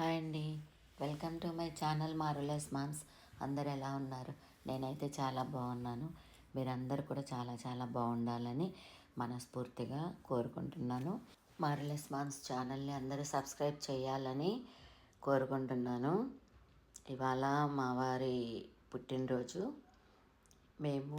Hi అండి. Welcome to my channel marvelous moms. అందరు ఎలా ఉన్నారు? నేనైతే చాలా బాగున్నాను. మీరందరూ కూడా చాలా చాలా బాగుండాలని మనస్ఫూర్తిగా కోరుకుంటున్నాను. మారులెస్ మామ్స్ ఛానల్ని అందరూ సబ్స్క్రైబ్ చేయాలని కోరుకుంటున్నాను. ఇవాళ మా వారి పుట్టినరోజు. మేము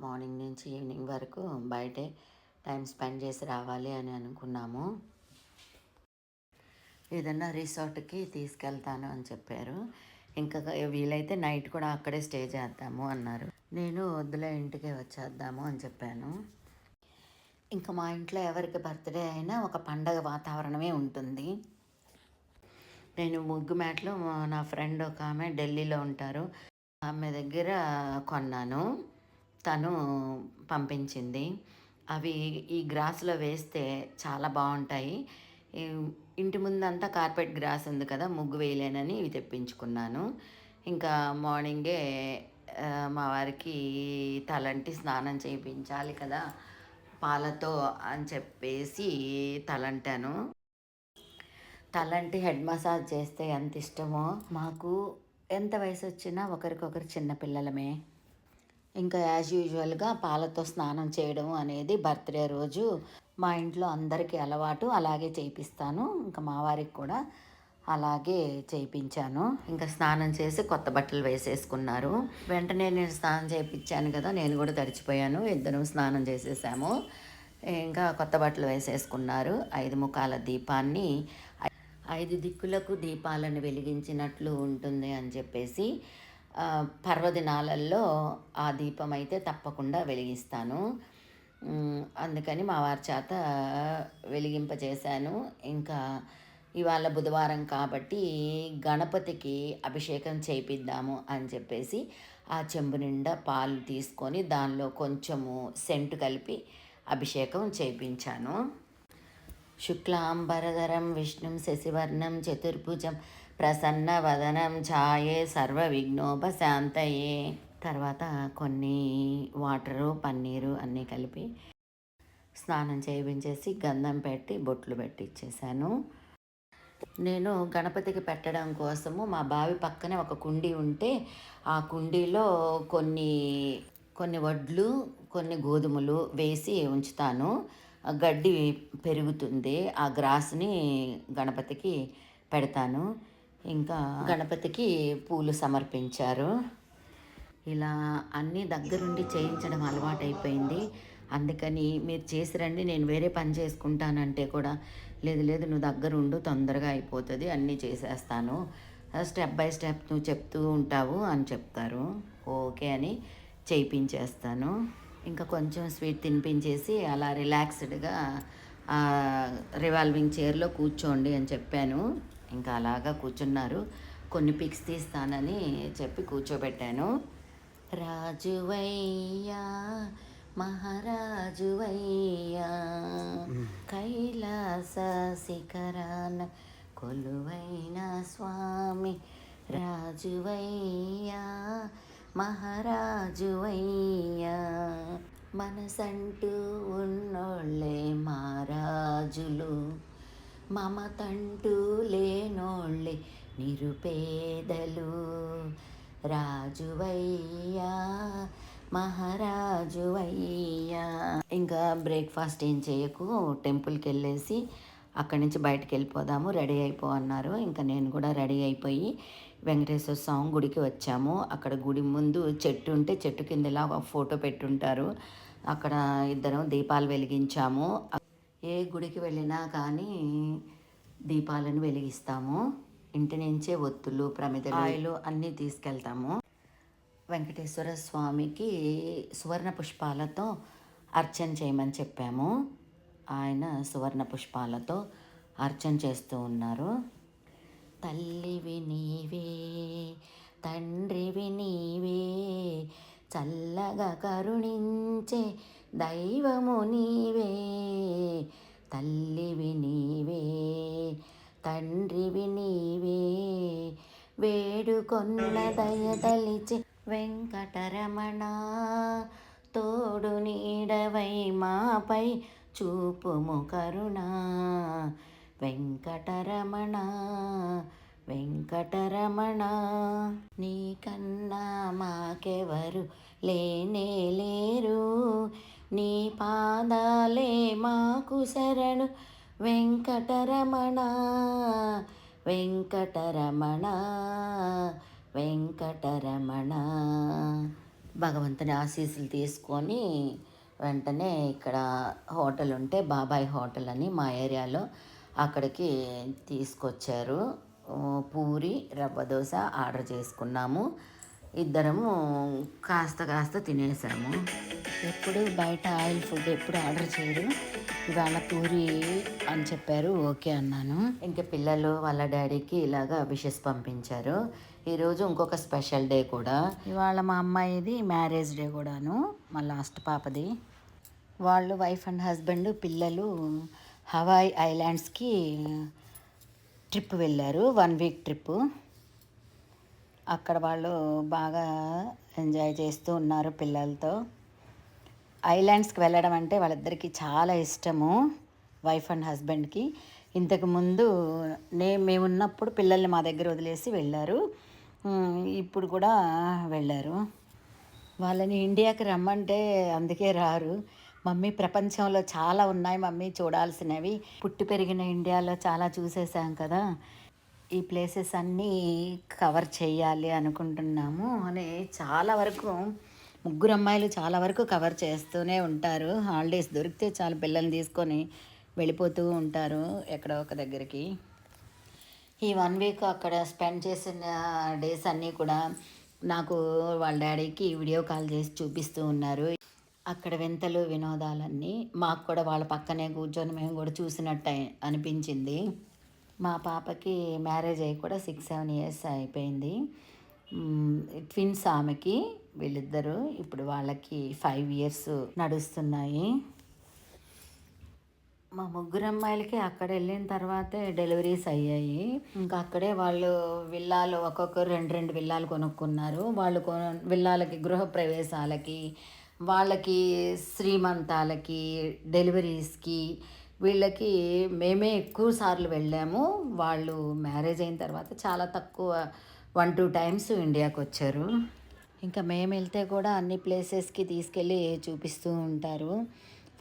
మార్నింగ్ నుంచి ఈవినింగ్ వరకు బయటే టైం స్పెండ్ చేసి రావాలి అని అనుకున్నాము. ఏదన్నా రిసార్ట్కి తీసుకెళ్తాను అని చెప్పారు. ఇంకా వీలైతే నైట్ కూడా అక్కడే స్టే చేద్దాము అన్నారు. నేను వద్దులే ఇంటికే వచ్చేద్దాము అని చెప్పాను. ఇంకా మా ఇంట్లో ఎవరికి బర్త్డే అయినా ఒక పండగ వాతావరణమే ఉంటుంది. నేను ముగ్గు మ్యాట్లు నా ఫ్రెండ్ ఒక ఆమె ఢిల్లీలో ఉంటారు. ఆమె దగ్గర కొన్నాను. తను పంపించింది. అవి ఈ గ్రాస్లో వేస్తే చాలా బాగుంటాయి. ఇంటి ముందంతా కార్పెట్ గ్రాస్ ఉంది కదా ముగ్గు వేయలేనని ఇవి తెప్పించుకున్నాను. ఇంకా మార్నింగే మా వారికి తలంటి స్నానం చేయించాలి కదా పాలతో అని చెప్పేసి తలంటాను. తలంటి హెడ్ మసాజ్ చేస్తే ఎంత ఇష్టమో. మాకు ఎంత వయసు వచ్చినా ఒకరికొకరు చిన్నపిల్లలమే ఇంకా యాజ్ యూజువల్గా పాలతో స్నానం చేయడం అనేది బర్త్డే రోజు మా ఇంట్లో అందరికీ అలవాటు అలాగే చేయిస్తాను ఇంకా మా వారికి కూడా అలాగే చేయించాను ఇంకా స్నానం చేసి కొత్త బట్టలు వేసేసుకున్నారు. వెంటనే నేను స్నానం చేయించాను కదా నేను కూడా తడిచిపోయాను. ఇద్దరం స్నానం చేసేసాము. ఇంకా కొత్త బట్టలు వేసేసుకున్నారు. ఐదు ముఖాల దీపాన్ని ఐదు దిక్కులకు దీపాలను వెలిగించినట్లు ఉంటుంది అని చెప్పేసి పర్వదినాలలో ఆ దీపం అయితే తప్పకుండా వెలిగిస్తాను. అందుకని మా వారి చేత వెలిగింపజేశాను. ఇంకా ఇవాళ బుధవారం కాబట్టి గణపతికి అభిషేకం చేయిద్దాము అని చెప్పేసి ఆ చెంబు నిండా పాలు తీసుకొని దానిలో కొంచెము సెంటు కలిపి అభిషేకం చేయించాను. శుక్లాంబరధరం విష్ణుం శశివర్ణం చతుర్భుజం ప్రసన్న వదనం ఛాయే సర్వ విఘ్నోపశాంతయే తర్వాత కొన్ని వాటరు పన్నీరు అన్నీ కలిపి స్నానం చేయించేసి గంధం పెట్టి బొట్లు పెట్టి ఇచ్చేసాను నేను గణపతికి పెట్టడం కోసము మా బావి పక్కనే ఒక కుండీ ఉంటే ఆ కుండీలో కొన్ని కొన్ని వడ్లు కొన్ని గోధుమలు వేసి ఉంచుతాను. గడ్డి పెరుగుతుంది ఆ గ్రాస్ని గణపతికి పెడతాను. ఇంకా గణపతికి పూలు సమర్పించారు. ఇలా అన్నీ దగ్గరుండి చేయించడం అలవాటైపోయింది. అందుకని మీరు చేసి రండి నేను వేరే పని చేసుకుంటానంటే కూడా లేదు లేదు నువ్వు దగ్గరుండు తొందరగా అయిపోతుంది అన్నీ చేసేస్తాను. స్టెప్ బై స్టెప్ నువ్వు చెప్తూ ఉంటావు అని చెప్తారు. ఓకే అని చేయించేస్తాను. ఇంకా కొంచెం స్వీట్ తినిపించేసి అలా రిలాక్స్డ్గా రివాల్వింగ్ చైర్లో కూర్చోండి అని చెప్పాను. ఇంకా అలాగా కూర్చున్నారు. కొన్ని పిక్స్ తీస్తానని చెప్పి కూర్చోబెట్టాను. రాజువయ్యా మహారాజువయ్యా కైలాస శిఖరాన కొలువైన స్వామి రాజువయ్యా మహారాజువయ్యా. మనసంటూ ఉన్నోళ్ళే మహారాజులు మమతంటూ లేనోళ్ళే నిరుపేదలు. రాజువయ్యా మహారాజువయ్యా. ఇంకా బ్రేక్ఫాస్ట్ ఏం చేయకు టెంపుల్కి వెళ్ళేసి అక్కడి నుంచి బయటకు వెళ్ళిపోదాము రెడీ అయిపో అన్నారు. ఇంకా నేను కూడా రెడీ అయిపోయి వెంకటేశ్వర స్వామి గుడికి వచ్చాము. అక్కడ గుడి ముందు చెట్టు ఉంటే చెట్టు కింద ఇలా ఒక ఫోటో పెట్టుంటారు. అక్కడ ఇద్దరం దీపాలు వెలిగించాము. ఏ గుడికి వెళ్ళినా కానీ దీపాలను వెలిగిస్తాము. ఇంటి నుంచే ఒత్తులు ప్రమిదలు ఆయిలు అన్నీ తీసుకెళ్తాము. వెంకటేశ్వర స్వామికి సువర్ణ పుష్పాలతో అర్చన చేయమని చెప్పాము. ఆయన సువర్ణ పుష్పాలతో అర్చన చేస్తూ ఉన్నారు. తల్లివి నీవే తండ్రివి నీవే చల్లగా కరుణించే దైవము నీవే తల్లివి నీవే. తండ్రివి నీవే వేడుకొన్న దయదలిచి వెంకటరమణ తోడు నీడవై మాపై చూపుము కరుణ. వెంకటరమణ వెంకటరమణ నీకన్నా మాకెవరు లేనే లేరు. నీ పాదాలే మాకు శరణు. వెంకటరమణ వెంకటరమణ వెంకటరమణ. భగవంతుని ఆశీస్సులు తీసుకొని వెంటనే ఇక్కడ హోటల్ ఉంటే బాబాయ్ హోటల్ అని మా ఏరియాలో అక్కడికి తీసుకొచ్చారు. పూరి రవ్వ దోశ ఆర్డర్ చేసుకున్నాము. ఇద్దరము కాస్త కాస్త తినేసాము. ఎప్పుడు బయట ఆయిల్ ఫుడ్ ఎప్పుడు ఆర్డర్ చేయరు. ఇవాళ పూరి అని చెప్పారు ఓకే అన్నాను. ఇంకా పిల్లలు వాళ్ళ డాడీకి ఇలాగా విషెస్ పంపించారు. ఈరోజు ఇంకొక స్పెషల్ డే కూడా. ఇవాళ మా అమ్మాయిది మ్యారేజ్ డే కూడాను మా లాస్ట్ పాపది. వాళ్ళు వైఫ్ అండ్ హస్బెండ్ పిల్లలు హవాయ్ ఐలాండ్స్కి ట్రిప్ వెళ్ళారు వన్ వీక్ ట్రిప్ అక్కడ వాళ్ళు బాగా ఎంజాయ్ చేస్తూ ఉన్నారు పిల్లలతో. ఐలాండ్స్కి వెళ్ళడం అంటే వాళ్ళిద్దరికీ చాలా ఇష్టము వైఫ్ అండ్ హస్బెండ్కి. ఇంతకుముందు నే మేము ఉన్నప్పుడు పిల్లల్ని మా దగ్గర వదిలేసి వెళ్ళారు. ఇప్పుడు కూడా వెళ్ళారు. వాళ్ళని ఇండియాకి రమ్మంటే అందుకే రారు. మమ్మీ ప్రపంచంలో చాలా ఉన్నాయి మమ్మీ చూడాల్సినవి. పుట్టి పెరిగిన ఇండియాలో చాలా చూసేసాం కదా. ఈ ప్లేసెస్ అన్నీ కవర్ చేయాలి అనుకుంటున్నాము. అని చాలా వరకు ముగ్గురు అమ్మాయిలు చాలా వరకు కవర్ చేస్తూనే ఉంటారు. హాలిడేస్ దొరికితే చాలా పిల్లల్ని తీసుకొని వెళ్ళిపోతూ ఉంటారు ఎక్కడో ఒక దగ్గరికి. ఈ వన్ వీక్ అక్కడ స్పెండ్ చేసిన డేస్ అన్నీ కూడా నాకు వాళ్ళ డాడీకి వీడియో కాల్ చేసి చూపిస్తూ ఉన్నారు. అక్కడ వింతలు వినోదాలన్నీ మాకు కూడా వాళ్ళ పక్కనే కూర్చొని మేము కూడా చూసినట్టు అనిపించింది. మా పాపకి మ్యారేజ్ అయ్యి కూడా సిక్స్ సెవెన్ ఇయర్స్ అయిపోయింది. ట్విన్స్ ఆమెకి వీళ్ళిద్దరూ ఇప్పుడు వాళ్ళకి ఫైవ్ ఇయర్స్ నడుస్తున్నాయి. మా ముగ్గురు అమ్మాయిలకి అక్కడ వెళ్ళిన తర్వాతే డెలివరీస్ అయ్యాయి. ఇంకా అక్కడే వాళ్ళు విల్లాలు ఒక్కొక్కరు రెండు రెండు విల్లాలు కొనుక్కున్నారు. వాళ్ళు కొను విల్లాలకి గృహ ప్రవేశాలకి వాళ్ళకి శ్రీమంతాలకి డెలివరీస్కి వీళ్ళకి మేమే ఎక్కువ సార్లు వెళ్ళాము. వాళ్ళు మ్యారేజ్ అయిన తర్వాత చాలా తక్కువ వన్ టూ టైమ్స్ ఇండియాకి వచ్చారు. ఇంకా మేము వెళ్తే కూడా అన్ని ప్లేసెస్కి తీసుకెళ్ళి చూపిస్తూ ఉంటారు.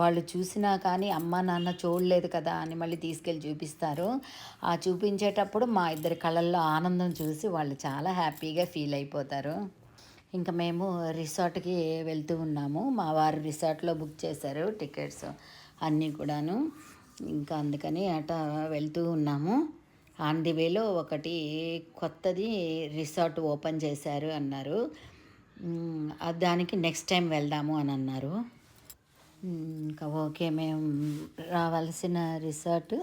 వాళ్ళు చూసినా కానీ అమ్మ నాన్న చూడలేదు కదా అని మళ్ళీ తీసుకెళ్ళి చూపిస్తారు. ఆ చూపించేటప్పుడు మా ఇద్దరి కళ్ళల్లో ఆనందం చూసి వాళ్ళు చాలా హ్యాపీగా ఫీల్ అయిపోతారు. ఇంకా మేము రిసార్ట్కి వెళ్తూ ఉన్నాము. మా వారు రిసార్ట్లో బుక్ చేశారు టికెట్స్. అన్నీ కూడాను. ఇంకా అందుకని అట వెళ్తూ ఉన్నాము. ఆన్ ది వేలో ఒకటి కొత్తది రిసార్ట్ ఓపెన్ చేశారు అన్నారు. దానికి నెక్స్ట్ టైం వెళ్దాము అని అన్నారు. ఇంకా ఓకే మేము రావాల్సిన రిసార్ట్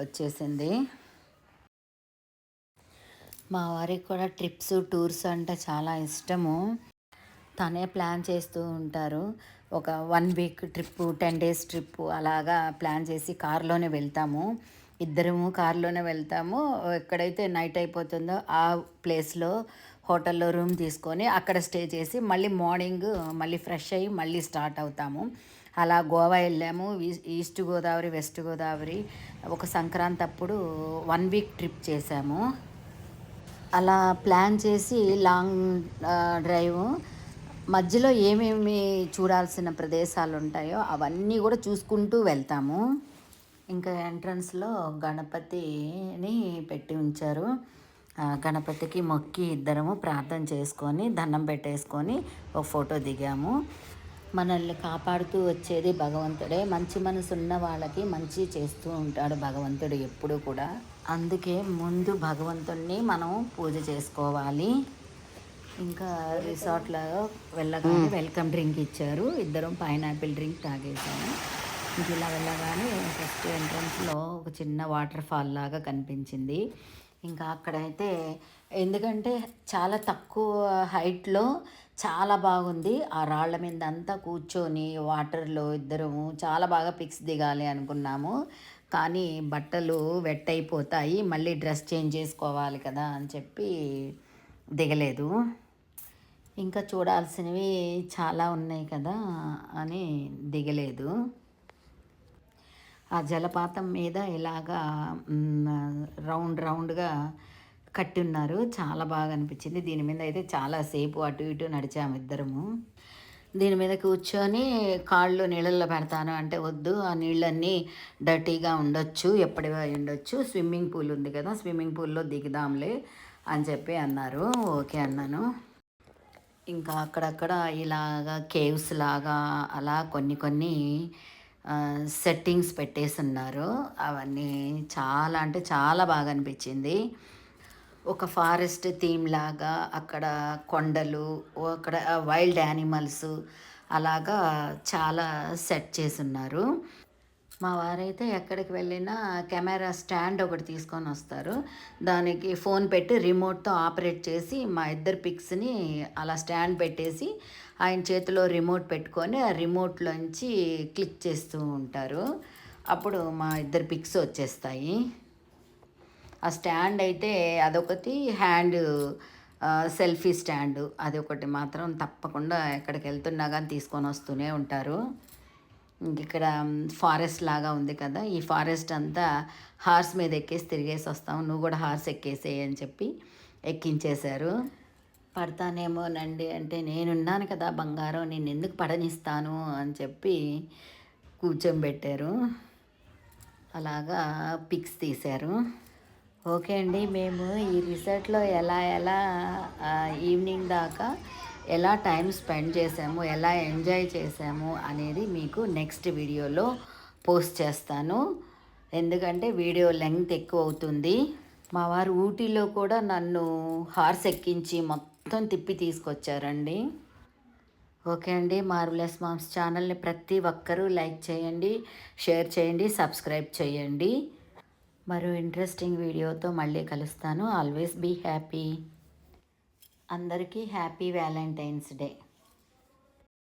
వచ్చేసింది. మా వారికి కూడా ట్రిప్స్ టూర్స్ అంటే చాలా ఇష్టము. తనే ప్లాన్ చేస్తూ ఉంటారు. ఒక one week trip ten days trip అలాగా ప్లాన్ చేసి కారులోనే వెళ్తాము. ఇద్దరము కారులోనే వెళ్తాము. ఎక్కడైతే నైట్ అయిపోతుందో ఆ ప్లేస్లో హోటల్లో రూమ్ తీసుకొని అక్కడ స్టే చేసి మళ్ళీ మార్నింగ్ మళ్ళీ ఫ్రెష్ అయ్యి మళ్ళీ స్టార్ట్ అవుతాము. అలా గోవా వెళ్ళాము. ఈస్ట్ గోదావరి వెస్ట్ గోదావరి ఒక సంక్రాంతి అప్పుడు వన్ వీక్ ట్రిప్ చేసాము. అలా ప్లాన్ చేసి లాంగ్ డ్రైవ్ మధ్యలో ఏమేమి చూడాల్సిన ప్రదేశాలు ఉంటాయో అవన్నీ కూడా చూసుకుంటూ వెళ్తాము. ఇంకా ఎంట్రన్స్లో గణపతిని పెట్టి ఉంచారు. గణపతికి మొక్కి ఇద్దరము ప్రార్థన చేసుకొని దండం పెట్టేసుకొని ఒక ఫోటో దిగాము. మనల్ని కాపాడుతూ వచ్చేది భగవంతుడే. మంచి మనసు ఉన్న వాళ్ళకి మంచి చేస్తూ ఉంటాడు భగవంతుడు ఎప్పుడు కూడా. అందుకే ముందు భగవంతుణ్ణి మనం పూజ చేసుకోవాలి. ఇంకా రిసార్ట్లో వెళ్ళగానే వెల్కమ్ డ్రింక్ ఇచ్చారు. ఇద్దరం పైనాపిల్ డ్రింక్ తాగేసాము. ఇంక ఇలా వెళ్ళగానే ఫస్ట్ ఎంట్రన్స్లో ఒక చిన్న వాటర్ ఫాల్ లాగా కనిపించింది. ఇంకా అక్కడైతే ఎందుకంటే చాలా తక్కువ హైట్లో చాలా బాగుంది. ఆ రాళ్ళ మీద అంతా కూర్చొని వాటర్లో ఇద్దరము చాలా బాగా పిక్స్ దిగాలి అనుకున్నాము. కానీ బట్టలు వెట్ అయిపోతాయి. మళ్ళీ డ్రెస్ చేంజ్ చేసుకోవాలి కదా అని చెప్పి దిగలేదు. ఇంకా చూడాల్సినవి చాలా ఉన్నాయి కదా అని దిగలేదు. ఆ జలపాతం మీద ఇలాగా రౌండ్ రౌండ్గా కట్టి ఉన్నారు చాలా బాగా అనిపించింది. దీని మీద అయితే చాలాసేపు అటు ఇటు నడిచాము ఇద్దరము. దీని మీద కూర్చొని కాళ్ళు నీళ్ళల్లో పెడతాను అంటే వద్దు. ఆ నీళ్ళన్నీ డర్టీగా ఉండొచ్చు ఎప్పటి ఉండొచ్చు. స్విమ్మింగ్ పూల్ ఉంది కదా స్విమ్మింగ్ పూల్లో దిగుదాంలే అని చెప్పి అన్నారు. ఓకే అన్నాను. ఇంకా అక్కడక్కడ ఇలాగా కేవ్స్ లాగా అలా కొన్ని కొన్ని సెట్టింగ్స్ పెట్టేసి ఉన్నారు అవన్నీ చాలా అంటే చాలా బాగా అనిపించింది. ఒక ఫారెస్ట్ థీమ్ లాగా అక్కడ కొండలు అక్కడ వైల్డ్ యానిమల్స్ అలాగా చాలా సెట్ చేసి ఉన్నారు మా వారైతే ఎక్కడికి వెళ్ళినా కెమెరా స్టాండ్ ఒకటి తీసుకొని వస్తారు. దానికి ఫోన్ పెట్టి రిమోట్తో ఆపరేట్ చేసి మా ఇద్దరు పిక్స్ని అలా స్టాండ్ పెట్టేసి ఆయన చేతిలో రిమోట్ పెట్టుకొని ఆ రిమోట్లోంచి క్లిక్ చేస్తూ ఉంటారు. అప్పుడు మా ఇద్దరు పిక్స్ వచ్చేస్తాయి. ఆ స్టాండ్ అయితే అదొకటి హ్యాండ్ సెల్ఫీ స్టాండ్. అది ఒకటి మాత్రం తప్పకుండా ఎక్కడికి వెళ్తున్నా కానీ తీసుకొని వస్తూనే ఉంటారు. ఇక్కడ ఫారెస్ట్ లాగా ఉంది కదా ఈ ఫారెస్ట్ అంతా హార్స్ మీద ఎక్కేసి తిరిగేసి వస్తాం. నువ్వు కూడా హార్స్ ఎక్కేసేయి అని చెప్పి ఎక్కించేశారు. పడతానేమోనండి అంటే నేనున్నాను కదా బంగారం నేను ఎందుకు పడనిస్తాను అని చెప్పి కూర్చోబెట్టారు. అలాగా పిక్స్ తీశారు. ఓకే అండి మేము ఈ రిసార్ట్లో ఎలా ఎలా ఈవినింగ్ దాకా ఎలా టైం స్పెండ్ చేసాము ఎలా ఎంజాయ్ చేసాము అనేది మీకు నెక్స్ట్ వీడియోలో పోస్ట్ చేస్తాను. ఎందుకంటే వీడియో లెంగ్త్ ఎక్కువ అవుతుంది. మా వారు ఊటీలో కూడా నన్ను హార్స్ ఎక్కించి మొత్తం తిప్పి తీసుకొచ్చారండి. ఓకే అండి మార్వలెస్ మామ్స్ ఛానల్ని ప్రతి ఒక్కరూ లైక్ చేయండి షేర్ చేయండి సబ్స్క్రైబ్ చేయండి. మరో ఇంట్రెస్టింగ్ వీడియోతో మళ్ళీ కలుస్తాను. Always be happy. అందరికీ హ్యాపీ వ్యాలంటైన్స్ డే.